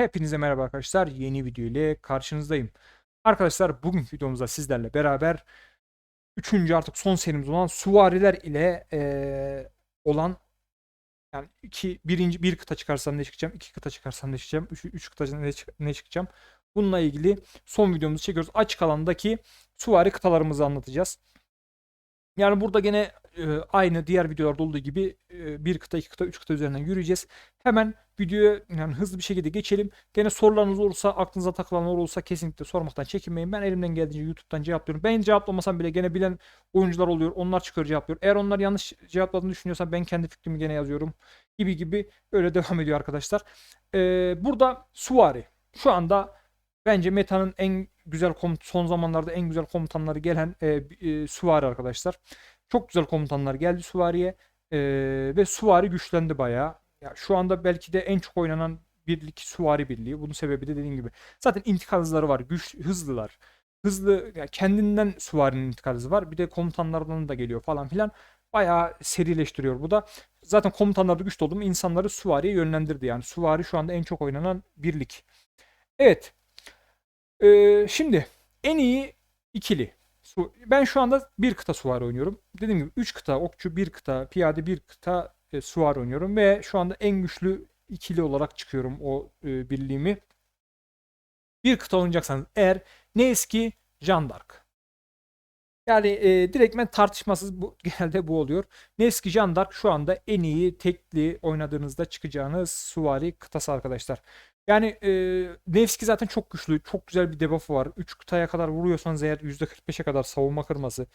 Hepinize merhaba arkadaşlar. Yeni video ile karşınızdayım. Arkadaşlar bugünkü videomuzda sizlerle beraber 3. artık son serimiz olan Suvariler ile eee, olan yani iki, birinci, bir kıta çıkarsam ne çıkacağım, iki kıta çıkarsam ne çıkacağım, üç, üç kıta ne, çık- ne çıkacağım. Bununla ilgili son videomuzu çekiyoruz. Açık alandaki Suvari kıtalarımızı anlatacağız. Yani burada gene aynı diğer videolarda olduğu gibi e, bir kıta, iki kıta, üç kıta üzerinden yürüyeceğiz. Hemen videoya yani hızlı bir şekilde geçelim. Gene sorularınız olursa, aklınıza takılanlar olursa kesinlikle sormaktan çekinmeyin. Ben elimden geldiğince YouTube'dan cevaplıyorum. Ben cevaplamasam bile gene bilen oyuncular oluyor. Onlar çıkıyor cevaplıyor. Eğer onlar yanlış cevapladığını düşünüyorsam ben kendi fikrimi gene yazıyorum. Gibi gibi öyle devam ediyor arkadaşlar. E, burada Suvari. Şu anda Bence Meta'nın en güzel komut son zamanlarda en güzel komutanları gelen e, e, Suvari arkadaşlar. Çok güzel komutanlar geldi Suvari'ye e, ve Suvari güçlendi bayağı. Ya şu anda belki de en çok oynanan birlik Suvari birliği. Bunun sebebi de dediğim gibi zaten intikal hızları var. Güç hızlılar. Hızlı ya kendinden Suvari'nin intikal hızı var. Bir de komutanlardan da geliyor falan filan. Bayağı serileştiriyor bu da. Zaten komutanlarda güçlü oldu mu insanları Suvari'ye yönlendirdi. Yani Suvari şu anda en çok oynanan birlik. Evet. Ee, şimdi en iyi ikili. Su- Ben şu anda bir kıta suvari oynuyorum. Dediğim gibi 3 kıta okçu, bir kıta piyade, bir kıta e, suvari oynuyorum ve şu anda en güçlü ikili olarak çıkıyorum o e, birliğimi. Bir kıta oynayacaksanız eğer ne eski Jeanne d'Arc. Yani e, direktmen tartışmasız bu, genelde bu oluyor. Nevski Jeanne d'Arc şu anda en iyi tekli oynadığınızda çıkacağınız suvari kıtası arkadaşlar. Yani e, Nevski zaten çok güçlü. Çok güzel bir debuff'ı var. 3 kıtaya kadar vuruyorsanız eğer %45'e kadar savunma kırması.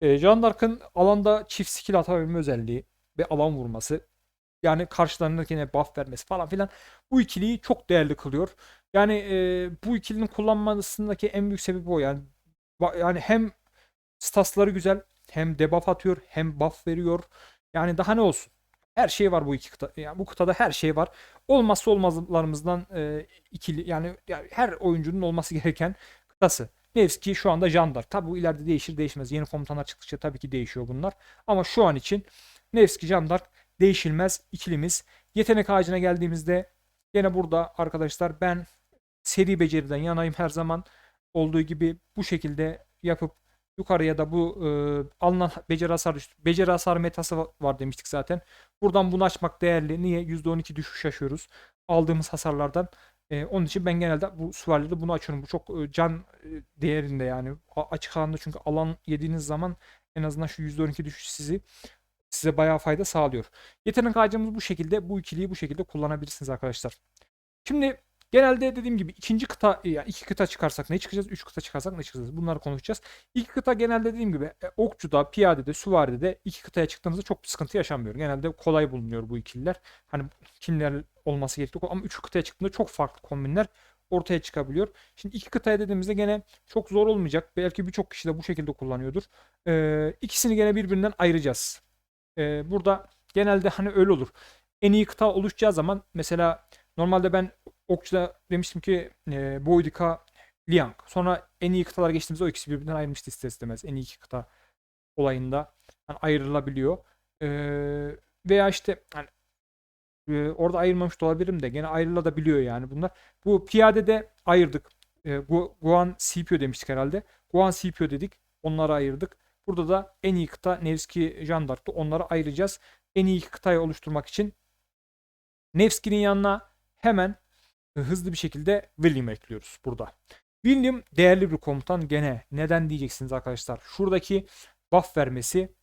E, Jeanne d'Arc'ın alanda çift skill atabilme özelliği ve alan vurması. Yani karşılarındakine buff vermesi falan filan. Bu ikiliyi çok değerli kılıyor. Yani e, bu ikilinin kullanmasındaki en büyük sebebi o. Yani yani hem Statsları güzel. Hem debuff atıyor hem buff veriyor. Yani daha ne olsun. Her şey var bu iki kıta. Yani bu kıtada her şey var. Olmazsa olmazlarımızdan e, ikili yani, yani her oyuncunun olması gereken kıtası. Nevski şu anda Jandar. Tabi bu ileride değişir değişmez. Yeni komutanlar çıktıkça tabii ki değişiyor bunlar. Ama şu an için Nevski Jandar değişilmez ikilimiz. Yetenek ağacına geldiğimizde yine burada arkadaşlar ben seri beceriden yanayım her zaman olduğu gibi bu şekilde yapıp yukarıya da bu e, alınan beceri hasar düştü. Beceri hasar metası va- var demiştik zaten. Buradan bunu açmak değerli. Niye? %12 düşüş yaşıyoruz. Aldığımız hasarlardan. E, onun için ben genelde bu süvarilerde bunu açıyorum. Bu çok e, can e, değerinde yani. A- açık alanda çünkü alan yediğiniz zaman en azından şu %12 düşüş sizi size bayağı fayda sağlıyor. Yetenek ağacımız bu şekilde. Bu ikiliyi bu şekilde kullanabilirsiniz arkadaşlar. Şimdi genelde dediğim gibi ikinci kıta yani iki kıta çıkarsak ne çıkacağız? Üç kıta çıkarsak ne çıkacağız? Bunları konuşacağız. İlk kıta genelde dediğim gibi e, okçuda, piyadede, süvaride de iki kıtaya çıktığımızda çok bir sıkıntı yaşanmıyor. Genelde kolay bulunuyor bu ikililer. Hani kimler olması gerekiyor ama üç kıtaya çıktığında çok farklı kombinler ortaya çıkabiliyor. Şimdi iki kıtaya dediğimizde gene çok zor olmayacak. Belki birçok kişi de bu şekilde kullanıyordur. Ee, ikisini gene birbirinden ayıracağız. Ee, burada genelde hani öyle olur. En iyi kıta oluşacağı zaman mesela normalde ben Okçu'da demiştim ki e, Boydika, Liang. Sonra en iyi kıtalar geçtiğimizde o ikisi birbirinden ayrılmıştı ister istemez. En iyi iki kıta olayında yani ayrılabiliyor. E, veya işte hani, e, orada ayırmamış da olabilirim de gene ayrılabiliyor yani bunlar. Bu piyadede ayırdık. E, Gu- Guan Scipio demiştik herhalde. Guan Scipio dedik. Onları ayırdık. Burada da en iyi kıta Nevski Jandark'tı. Onları ayıracağız. En iyi kıtayı oluşturmak için Nevski'nin yanına hemen hızlı bir şekilde William ekliyoruz burada. William değerli bir komutan gene. Neden diyeceksiniz arkadaşlar. Şuradaki buff vermesi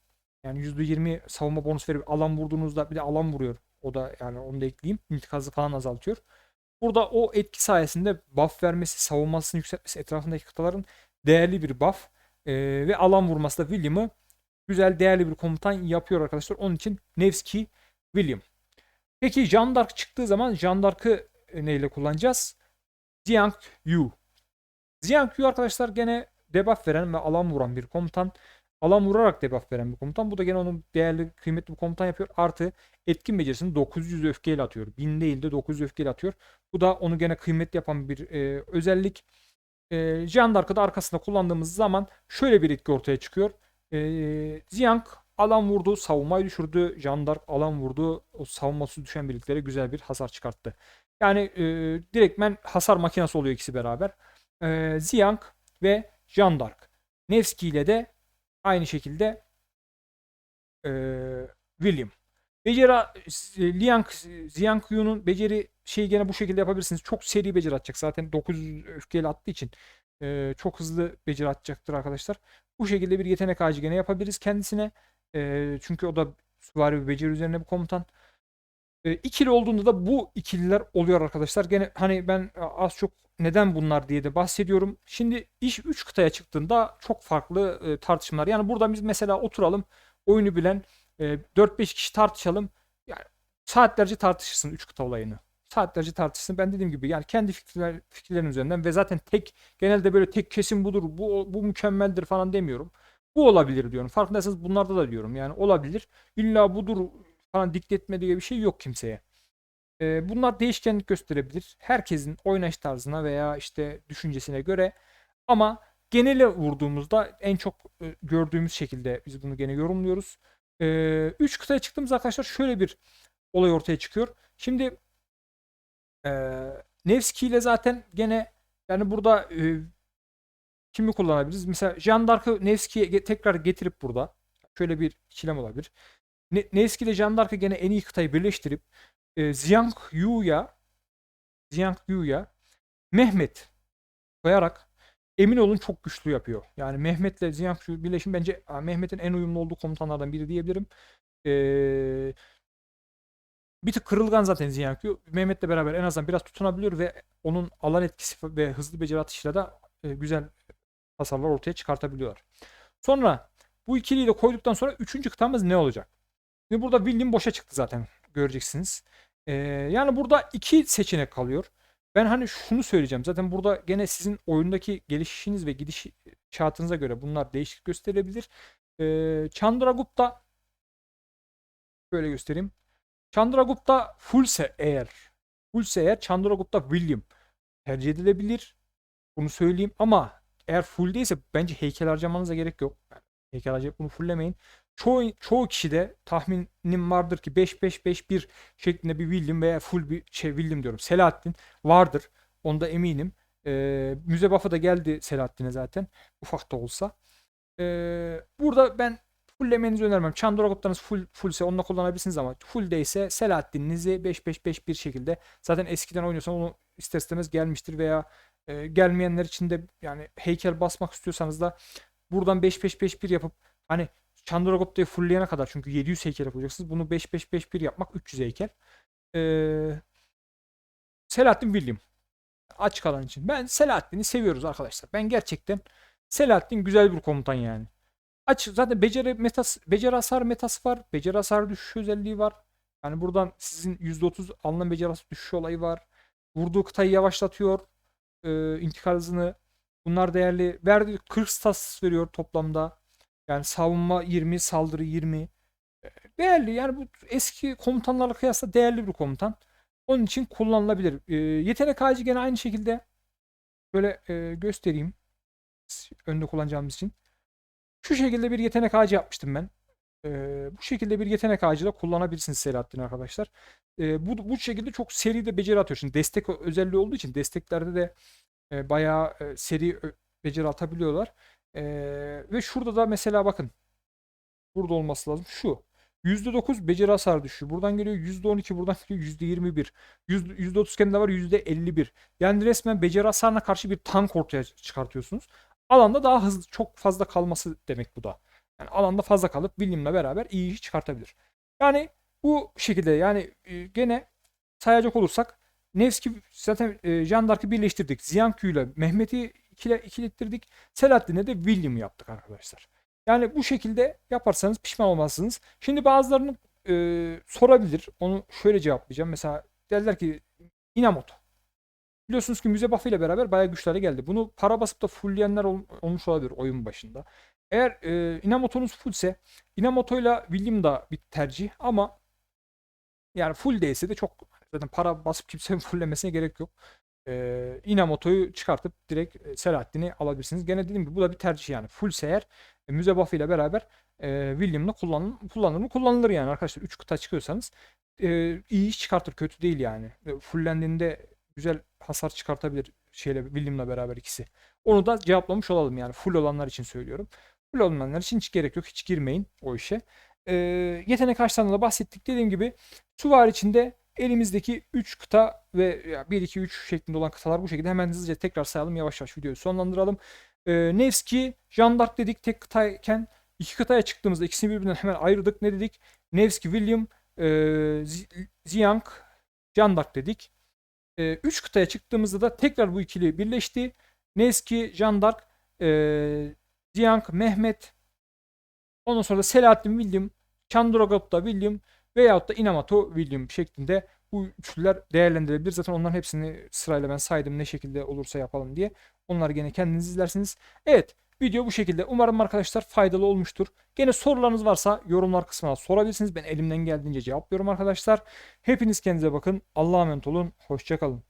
yani %20 savunma bonus verip alan vurduğunuzda bir de alan vuruyor. O da yani onu da ekleyeyim. İntikazı falan azaltıyor. Burada o etki sayesinde buff vermesi, savunmasını yükseltmesi etrafındaki kıtaların değerli bir buff ee, ve alan vurması da William'ı güzel değerli bir komutan yapıyor arkadaşlar. Onun için Nevski William. Peki Jeanne d'Arc çıktığı zaman Jeanne d'Arc'ı e, neyle kullanacağız? Jiang Yu. Jiang Yu arkadaşlar gene debuff veren ve alan vuran bir komutan. Alan vurarak debuff veren bir komutan. Bu da gene onun değerli, kıymetli bir komutan yapıyor. Artı etkin becerisini 900 öfkeyle atıyor. 1000 değil de 900 öfkeyle atıyor. Bu da onu gene kıymetli yapan bir e, özellik. E, Jeanne d'Arc'ı da arkasında kullandığımız zaman şöyle bir etki ortaya çıkıyor. E, Jiang alan vurdu, savunmayı düşürdü. Jeanne d'Arc alan vurdu. O savunması düşen birliklere güzel bir hasar çıkarttı. Yani e, direktmen hasar makinesi oluyor ikisi beraber. E, Ziyang ve Jean d'Arc. Nevski ile de aynı şekilde e, William. Beceri Liang Ziyang Yu'nun beceri şeyi gene bu şekilde yapabilirsiniz. Çok seri beceri atacak. Zaten 900 öfkeyle attığı için e, çok hızlı beceri atacaktır arkadaşlar. Bu şekilde bir yetenek ağacı gene yapabiliriz kendisine. E, çünkü o da süvari bir beceri üzerine bir komutan. E, ikili olduğunda da bu ikililer oluyor arkadaşlar. Gene hani ben az çok neden bunlar diye de bahsediyorum. Şimdi iş 3 kıtaya çıktığında çok farklı e, tartışmalar. Yani burada biz mesela oturalım oyunu bilen e, 4-5 kişi tartışalım. Yani saatlerce tartışırsın 3 kıta olayını. Saatlerce tartışsın. Ben dediğim gibi yani kendi fikirler, fikirlerin üzerinden ve zaten tek genelde böyle tek kesim budur. Bu bu mükemmeldir falan demiyorum. Bu olabilir diyorum. Farkındaysanız bunlarda da diyorum. Yani olabilir. İlla budur falan dikte etme diye bir şey yok kimseye. Ee, bunlar değişkenlik gösterebilir. Herkesin oynayış tarzına veya işte düşüncesine göre. Ama genele vurduğumuzda en çok e, gördüğümüz şekilde biz bunu gene yorumluyoruz. 3 ee, kıtaya çıktığımız arkadaşlar şöyle bir olay ortaya çıkıyor. Şimdi e, Nevski ile zaten gene yani burada e, kimi kullanabiliriz? Mesela Jean d'Arc'ı Nevski'ye tekrar getirip burada şöyle bir ikilem olabilir. Ne, Nevski ile Jean d'Arc'ı gene en iyi kıtayı birleştirip e, Jiang Yu'ya Jiang Yu'ya Mehmet koyarak emin olun çok güçlü yapıyor. Yani Mehmet'le Jiang Yu birleşim bence Mehmet'in en uyumlu olduğu komutanlardan biri diyebilirim. Ee, bir tık kırılgan zaten Yu. Mehmet'le beraber en azından biraz tutunabiliyor ve onun alan etkisi ve hızlı beceri atışıyla da e, güzel hasarlar ortaya çıkartabiliyorlar. Sonra bu ikiliyi de koyduktan sonra üçüncü kıtamız ne olacak? Şimdi burada William boşa çıktı zaten göreceksiniz. Ee, yani burada iki seçenek kalıyor. Ben hani şunu söyleyeceğim. Zaten burada gene sizin oyundaki gelişişiniz ve gidiş şartınıza göre bunlar değişik gösterebilir. Ee, Chandragupta böyle göstereyim. Chandragupta fullse eğer fullse eğer Chandragupta William tercih edilebilir. Bunu söyleyeyim ama eğer full değilse bence heykel harcamanıza gerek yok. Yani heykel harcayıp bunu fulllemeyin çoğu, çoğu kişide tahminim vardır ki 5-5-5-1 şeklinde bir William veya full bir şey William diyorum Selahattin vardır. Onda eminim. Ee, müze buff'ı da geldi Selahattin'e zaten. Ufak da olsa. Ee, burada ben fulllemenizi önermem. Chandra full fullse onunla kullanabilirsiniz ama full değilse Selahattin'inizi 5-5-5-1 şekilde zaten eskiden oynuyorsan onu ister istemez gelmiştir veya e, gelmeyenler için de yani heykel basmak istiyorsanız da buradan 5-5-5-1 yapıp hani Chandragupta'yı fullleyene kadar çünkü 700 heykel yapacaksınız. Bunu 5-5-5-1 yapmak 300 heykel. Ee, Selahattin William. Aç kalan için. Ben Selahattin'i seviyoruz arkadaşlar. Ben gerçekten Selahattin güzel bir komutan yani. Aç zaten beceri metas beceri hasar metası var. Beceri hasar düşüş özelliği var. Yani buradan sizin %30 alınan beceri hasar düşüş olayı var. Vurduğu kıtayı yavaşlatıyor. Ee, intikal hızını. Bunlar değerli. Verdiği 40 stas veriyor toplamda. Yani savunma 20, saldırı 20. Değerli yani bu eski komutanlarla kıyasla değerli bir komutan. Onun için kullanılabilir. E, yetenek ağacı gene aynı şekilde böyle e, göstereyim. Önde kullanacağımız için. Şu şekilde bir yetenek ağacı yapmıştım ben. E, bu şekilde bir yetenek ağacı da kullanabilirsiniz Selahattin arkadaşlar. E, bu, bu şekilde çok seri de beceri atıyor. Destek özelliği olduğu için desteklerde de e, bayağı e, seri beceri atabiliyorlar. Ee, ve şurada da mesela bakın. Burada olması lazım. Şu. %9 beceri hasar düşüyor. Buradan geliyor %12 buradan geliyor %21. %30 kendinde var %51. Yani resmen beceri hasarına karşı bir tank ortaya çıkartıyorsunuz. Alanda daha hızlı çok fazla kalması demek bu da. Yani alanda fazla kalıp William'la beraber iyi iş çıkartabilir. Yani bu şekilde yani e, gene sayacak olursak Nevski zaten e, Jean d'Arc'ı birleştirdik. Ziyankü ile Mehmet'i ikile, ikilettirdik. Selahattin'e de William yaptık arkadaşlar. Yani bu şekilde yaparsanız pişman olmazsınız. Şimdi bazılarının e, sorabilir. Onu şöyle cevaplayacağım. Mesela derler ki Inamoto. Biliyorsunuz ki müze buff'ı ile beraber bayağı güçlere geldi. Bunu para basıp da fullleyenler ol, olmuş olabilir oyun başında. Eğer e, Inamoto'nuz fullse Inamoto ile William da bir tercih ama yani full değilse de çok zaten para basıp kimsenin fulllemesine gerek yok e, Inamoto'yu çıkartıp direkt e, Selahattin'i alabilirsiniz. Gene dediğim gibi bu da bir tercih yani. Full seyer e, müze buff'ı ile beraber e, William'la kullanılır, mı? Kullanılır yani arkadaşlar. 3 kıta çıkıyorsanız e, iyi iş çıkartır. Kötü değil yani. E, Fullendiğinde güzel hasar çıkartabilir şeyle William'la beraber ikisi. Onu da cevaplamış olalım yani. Full olanlar için söylüyorum. Full olmayanlar için hiç gerek yok. Hiç girmeyin o işe. E, yetenek harçlarından da bahsettik. Dediğim gibi Suvar içinde elimizdeki 3 kıta ve 1 2 3 şeklinde olan kıtalar bu şekilde hemen hızlıca tekrar sayalım. Yavaş yavaş videoyu sonlandıralım. E, Nevski, Jandark dedik tek kıtayken iki kıtaya çıktığımızda ikisini birbirinden hemen ayırdık. Ne dedik? Nevski, William, e, Ziyang, Jandark dedik. 3 kıtaya çıktığımızda da tekrar bu ikili birleşti. Nevski, Jandark, e, Ziyang, Mehmet, ondan sonra da Selahattin William, Chandragupta William veyahut da Inamoto William şeklinde bu üçlüler değerlendirilebilir. Zaten onların hepsini sırayla ben saydım ne şekilde olursa yapalım diye. Onları gene kendiniz izlersiniz. Evet video bu şekilde. Umarım arkadaşlar faydalı olmuştur. Gene sorularınız varsa yorumlar kısmına sorabilirsiniz. Ben elimden geldiğince cevaplıyorum arkadaşlar. Hepiniz kendinize bakın. Allah'a emanet olun. Hoşçakalın.